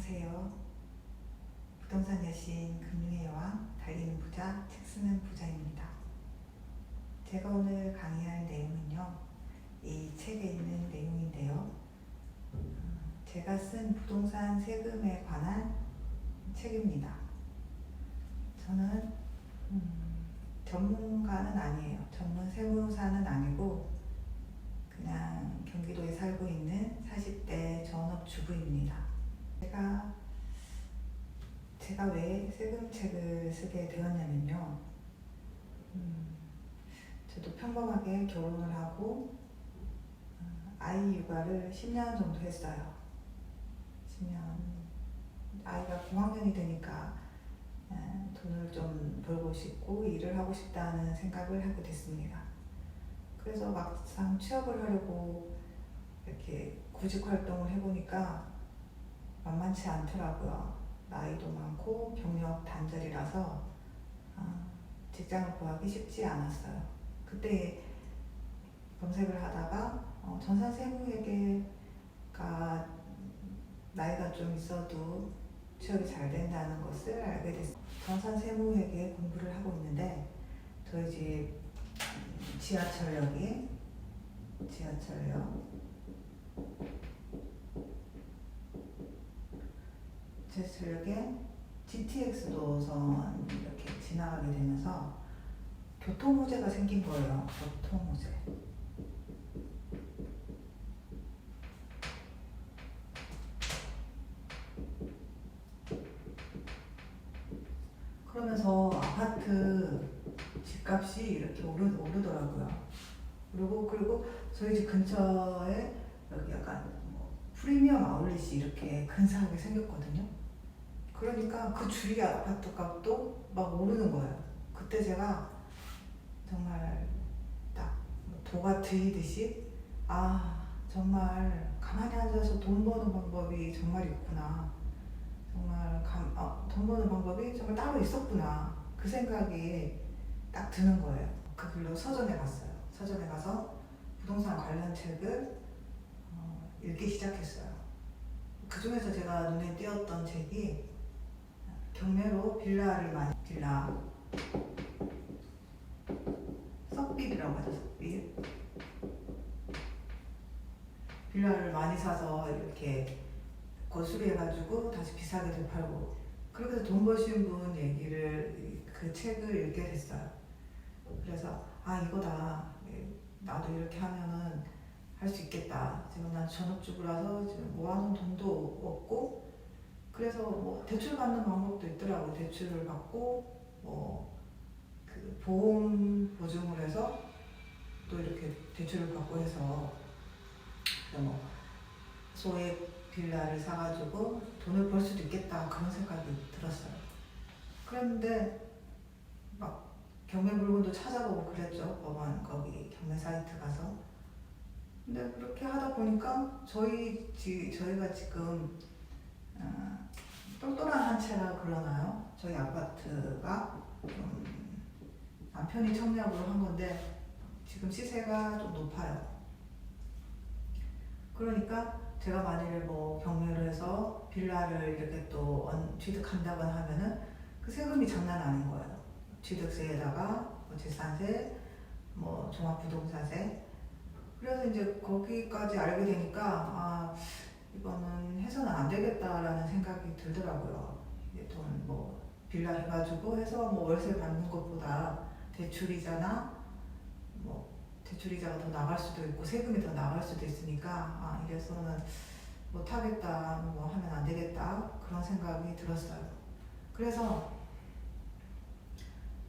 안녕하세요. 부동산 여신 금융의 여왕 달리는 부자 책 쓰는 부자입니다. 제가 오늘 강의할 내용은요. 이 책에 있는 내용인데요. 음, 제가 쓴 부동산 세금에 관한 책입니다. 저는 음, 전문가는 아니에요. 전문 세무사는 아니고 그냥 경기도에 살고 있는 40대 전업주부입니다. 제가 제가 왜 세금책을 쓰게 되었냐면요. 음, 저도 평범하게 결혼을 하고 어, 아이 육아를 10년 정도 했어요. 10년 아이가 고학년이 되니까 에, 돈을 좀 벌고 싶고 일을 하고 싶다는 생각을 하게 됐습니다. 그래서 막상 취업을 하려고 이렇게 구직 활동을 해보니까 만만치 않더라고요. 나이도 많고 경력 단절이라서 아, 직장을 구하기 쉽지 않았어요. 그때 검색을 하다가 어, 전산 세무회계가 나이가 좀 있어도 취업이 잘 된다는 것을 알게 됐어요. 전산 세무회계 공부를 하고 있는데 저희 집 지하철역이 지하철역 지하철역에 GTX 노선 이렇게 지나가게 되면서 교통호재가 생긴 거예요. 교통호재. 그러면서 아파트 집값이 이렇게 오르, 오르더라고요. 그리고 그리고 저희 집 근처에 여기 약간 뭐 프리미엄 아울렛이 이렇게 근사하게 생겼거든요. 그러니까 그 주위 아파트 값도 막 오르는 거예요. 그때 제가 정말 딱 도가 트이듯이 아 정말 가만히 앉아서 돈 버는 방법이 정말 있구나. 정말 감, 아, 돈 버는 방법이 정말 따로 있었구나. 그 생각이 딱 드는 거예요. 그 길로 서점에 갔어요. 서점에 가서 부동산 관련 책을 어, 읽기 시작했어요. 그 중에서 제가 눈에 띄었던 책이 경매로 빌라를 많이 빌라 석빌이라고 하죠 석빌 빌라를 많이 사서 이렇게 거수리해가지고 다시 비싸게 되팔고 그렇게 해서 돈 버신 분 얘기를 그 책을 읽게 됐어요. 그래서 아 이거다 나도 이렇게 하면은 할 수 있겠다. 지금 난 전업주부라서 지금 모아놓은 돈도 없고 그래서 뭐 대출 받는 방법도 있더라고. 대출을 받고 뭐 그 보험 보증을 해서 또 이렇게 대출을 받고 해서 뭐 소액 빌라를 사가지고 돈을 벌 수도 있겠다 그런 생각이 들었어요. 그랬는데 막 경매 물건도 찾아보고 그랬죠 법원 거기 경매 사이트 가서. 근데 그렇게 하다 보니까 저희 지, 저희가 지금 어, 똘똘한 한 채라 그러나요? 저희 아파트가 좀 남편이 청약으로 한 건데 지금 시세가 좀 높아요. 그러니까 제가 만일 뭐 경매를 해서 빌라를 이렇게 또 언- 취득한다거나 하면은 그 세금이 장난 아닌 거예요. 취득세에다가 뭐 재산세, 뭐 종합부동산세. 그래서 이제 거기까지 알게 되니까 아 이거는 해서는 안 되겠다라는 생각이 들더라고요. 이게 돈뭐 빌라 해가지고 해서 뭐 월세 받는 것보다 대출이자나 뭐 대출이자가 더 나갈 수도 있고 세금이 더 나갈 수도 있으니까 아 이래서는 못 하겠다 뭐 하면 안 되겠다 그런 생각이 들었어요. 그래서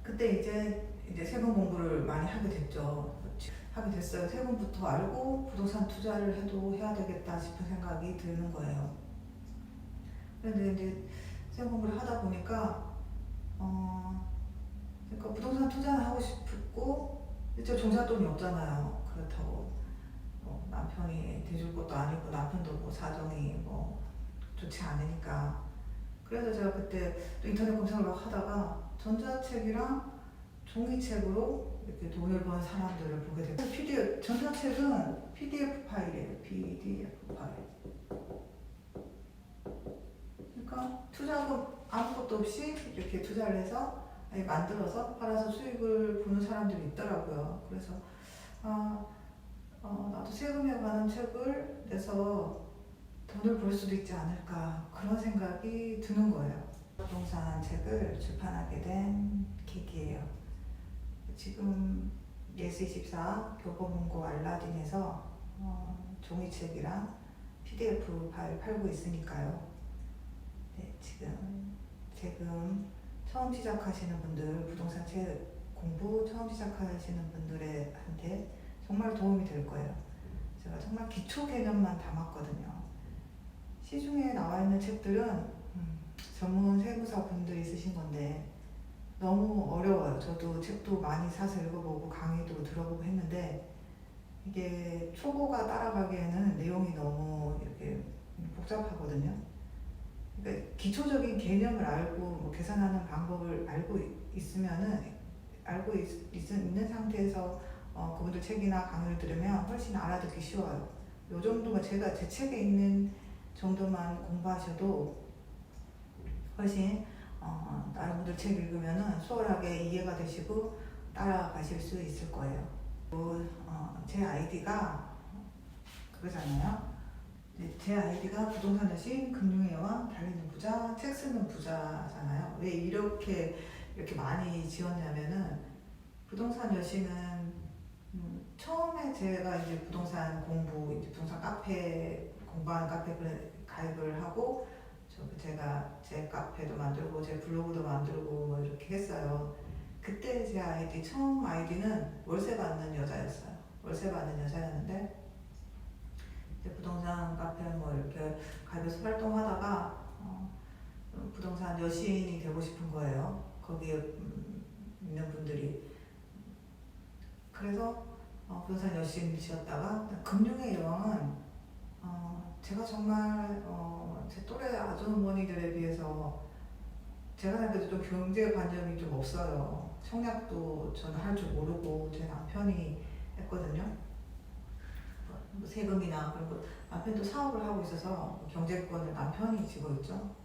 그때 이제 이제 세금 공부를 많이 하게 됐죠. 하게 됐어요. 세금부터 알고 부동산 투자를 해도 해야 되겠다 싶은 생각이 드는 거예요. 그런데 이제 세금 공부를 하다 보니까 어 그러니까 부동산 투자는 하고 싶고 이제 종잣돈이 없잖아요. 그렇다고 뭐 남편이 대줄 것도 아니고 남편도 뭐 사정이 뭐 좋지 않으니까 그래서 제가 그때 또 인터넷 검색을 막 하다가 전자책이랑 종이책으로 이렇게 버는 사람들을 보게 됐고 PDF 전자책은 PDF 파일이에요. PDF 파일. 그냥 투자금 아무것도 없이 이렇게 투자를 해서 아예 만들어서 팔아서 수익을 보는 사람들이 있더라고요. 그래서 아, 어, 나도 세금에 관한 책을 내서 돈을 벌 수도 있지 않을까 그런 생각이 드는 거예요. 부동산 책을 출판하게 된 계기예요. 지금 예스24 교보문고 알라딘에서 어, 종이책이랑 PDF 파일 팔고 있으니까요. 네, 지금 지금 처음 시작하시는 분들 부동산 책 공부 처음 시작하시는 분들한테 정말 도움이 될 거예요. 제가 정말 기초 개념만 담았거든요. 시중에 나와 있는 책들은 음, 전문 세무사 분들이 쓰신 건데 너무 어려워요. 저도 책도 많이 사서 읽어보고 강의도 들어보고 했는데 이게 초보가 따라가기에는 내용이 너무 이렇게 복잡하거든요. 그러니까 기초적인 개념을 알고 뭐 계산하는 방법을 알고 있- 있으면은 알고 있, 있- 있는 상태에서 어, 그분들 책이나 강의를 들으면 훨씬 알아듣기 쉬워요. 요 정도만 제가 제 책에 있는 정도만 공부하셔도 훨씬 어, 다른 분들 책 읽으면은 수월하게 이해가 되시고 따라가실 수 있을 거예요. 그, 어, 제 아이디가 그거잖아요. 네, 제 아이디가 부동산 여신, 금융의 여왕, 달리는 부자, 책 쓰는 부자잖아요. 왜 이렇게 이렇게 많이 지었냐면은 부동산 여신은 음, 처음에 제가 이제 부동산 공부, 이제 부동산 카페 공부하는 카페를 가입을 하고 저 제가 제 카페도 만들고 제 블로그도 만들고 뭐 이렇게 했어요. 그때 제 아이디 처음 아이디는 월세 받는 여자였어요. 월세 받는 여자였는데 부동산 카페 뭐 이렇게 가입해서 활동하다가 어, 부동산 여신이 되고 싶은 거예요. 거기에 음, 있는 분들이 그래서 어, 부동산 여신이셨다가 금융의 여왕은 어, 제가 정말 어, 제 또래 아주머니들에 비해서 제가 생각해도 좀 경제관념이 좀 없어요. 청약도 저는 할 줄 모르고 제 남편이 했거든요. 뭐 세금이나 그리고 남편도 사업을 하고 있어서 경제권을 남편이 쥐고 있죠.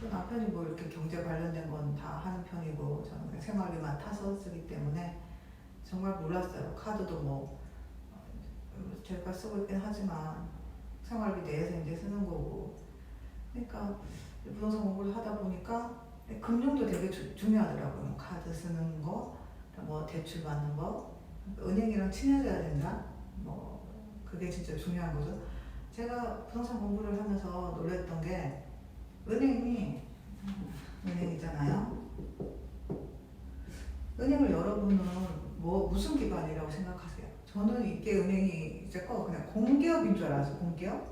또 남편이 뭐 이렇게 경제 관련된 건 다 하는 편이고 저는 생활비만 타서 쓰기 때문에 정말 몰랐어요. 카드도 뭐 어, 제가 쓰고 있긴 하지만 생활비 내에서 이제 쓰는 거고 그러니까 부동산 공부를 하다 보니까 금융도 되게 주- 중요하더라고요. 카드 쓰는 거, 뭐 대출 받는 거, 은행이랑 친해져야 된다. 뭐 그게 진짜 중요한 거죠. 제가 부동산 공부를 하면서 놀랬던 게 은행이 음, 은행이잖아요. 은행을 여러분은 뭐 무슨 기관이라고 생각하세요? 저는 이게 은행이 이제껏 그냥 공기업인 줄 알았어요. 공기업?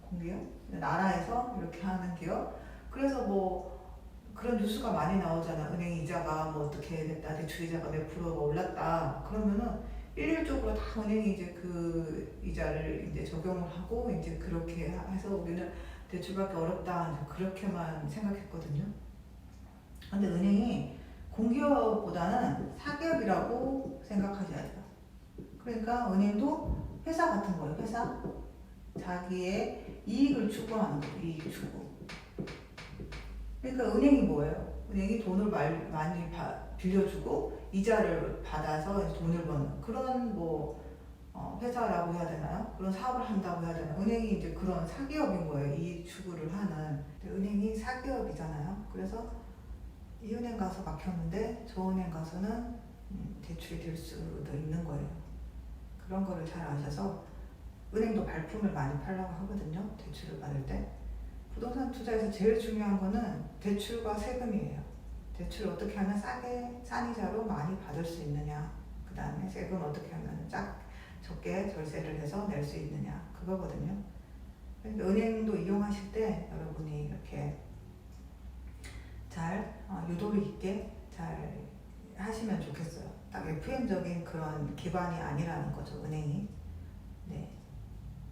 공기업? 나라에서 이렇게 하는 기업. 그래서 뭐 그런 뉴스가 많이 나오잖아. 은행 이자가 뭐 어떻게 됐다, 대출 이자가 몇 프로가 올랐다. 그러면은 일률적으로 다 은행이 이제 그 이자를 이제 적용을 하고 이제 그렇게 해서 우리는 대출받기 어렵다. 이제 그렇게만 생각했거든요. 근데 은행이 공기업보다는 사기업이라고 생각하셔야 돼요. 그러니까 은행도 회사 같은 거예요. 회사. 자기의 이익을 추구하는 거예요. 이익 추구. 그러니까 은행이 뭐예요? 은행이 돈을 말, 많이 바- 빌려주고 이자를 받아서 돈을 버는 그런 뭐 어, 회사라고 해야 되나요? 그런 사업을 한다고 해야 되나요? 은행이 이제 그런 사기업인 거예요. 이익 추구를 하는. 은행이 사기업이잖아요. 그래서 이 은행 가서 막혔는데 저 은행 가서는 음, 대출이 될 수도 있는 거예요. 그런 거를 잘 아셔서 은행도 발품을 많이 팔라고 하거든요. 대출을 받을 때. 부동산 투자에서 제일 중요한 거는 대출과 세금이에요. 대출을 어떻게 하면 싸게, 싼 이자로 많이 받을 수 있느냐. 그 다음에 세금 어떻게 하면 짝, 적게 절세를 해서 낼 수 있느냐. 그거거든요. 그러니까 은행도 이용하실 때 여러분이 이렇게 잘 어, 유도리 있게 잘 하시면 좋겠어요. 딱 FM적인 그런 기반이 아니라는 거죠, 은행이. 네.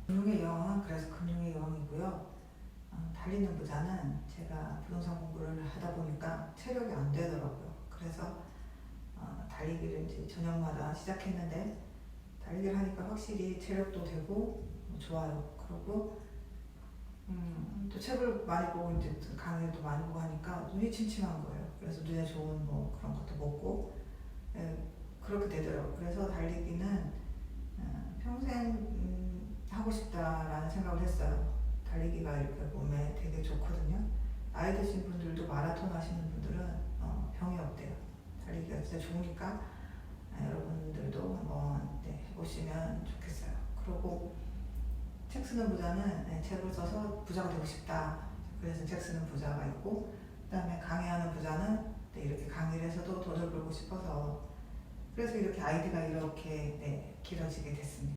금융의 여왕은 그래서 금융의 여왕이고요. 어, 달리는 부자는 제가 부동산 공부를 하다 보니까 체력이 안 되더라고요. 그래서 어, 달리기를 이제 저녁마다 시작했는데 달리기를 하니까 확실히 체력도 되고 좋아요. 그리고 음, 또 책을 많이 보고 이제 또 강의도 많이 보고 하니까 눈이 침침한 거예요. 그래서 눈에 좋은 뭐 그런 것도 먹고 예, 그렇게 되더라고요. 그래서 달리기는 어, 평생 음, 하고 싶다라는 생각을 했어요. 달리기가 이렇게 몸에 되게 좋거든요. 나이 드신 분들도 마라톤 하시는 분들은 어, 병이 없대요. 달리기가 진짜 좋으니까 아, 여러분들도 한번 네, 해보시면 좋겠어요. 그리고 책 쓰는 부자는 네, 책을 써서 부자가 되고 싶다. 그래서 책 쓰는 부자가 있고, 그다음에 강의하는 부자는 네, 이렇게 강의를 해서도 돈을 벌고 싶어서 그래서 이렇게 아이디가 이렇게 네, 길어지게 됐습니다.